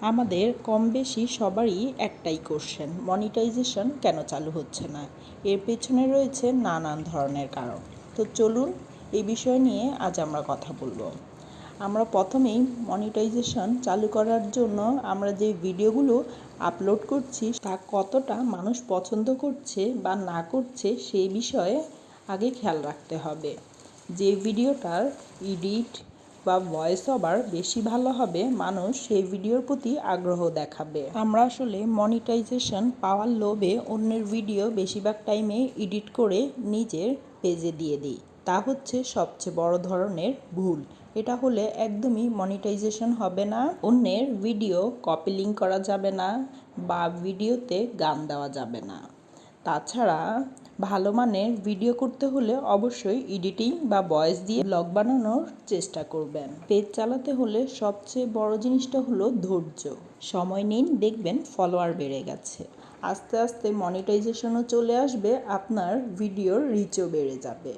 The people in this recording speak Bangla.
আমাদের কম বেশি সবারই একটাই কোশ্চেন মনিটাইজেশন কেন চালু হচ্ছে না? এর পেছনে রয়েছে নানান ধরনের কারণ। তো চলুন এই বিষয় নিয়ে আজ আমরা কথা বলব। আমরা প্রথমেই মনিটাইজেশন চালু করার জন্য আমরা যে ভিডিওগুলো আপলোড করছি, তা কতটা মানুষ পছন্দ করছে বা না করছে সেই বিষয়ে আগে খেয়াল রাখতে হবে। যে ভিডিওটার এডিট বা ভয়েস ওভার বেশি ভালো হবে, মানুষ সেই ভিডিওর প্রতি আগ্রহ দেখাবে। আমরা আসলে মনিটাইজেশন পাওয়ার লোভে অন্যের ভিডিও বেশিরভাগ টাইমে এডিট করে নিজের পেজে দিয়ে দিই। তা হচ্ছে সবচেয়ে বড় ধরনের ভুল। এটা হলে একদমই মনিটাইজেশন হবে না, অন্যের ভিডিও কপি লিঙ্ক করা যাবে না বা ভিডিওতে গান দেওয়া যাবে না। তাছাড়া ভালো মানের ভিডিও করতে হলে অবশ্যই এডিটিং বা ভয়েস দিয়ে ব্লগ বানানোর চেষ্টা করবেন। পেজ চালাতে হলে সবচেয়ে বড় জিনিসটা হলো ধৈর্য। সময় নিন, দেখবেন ফলোয়ার বেড়ে গেছে। আস্তে আস্তে মনিটাইজেশনও চলে আসবে, আপনার ভিডিওর রিচও বেড়ে যাবে।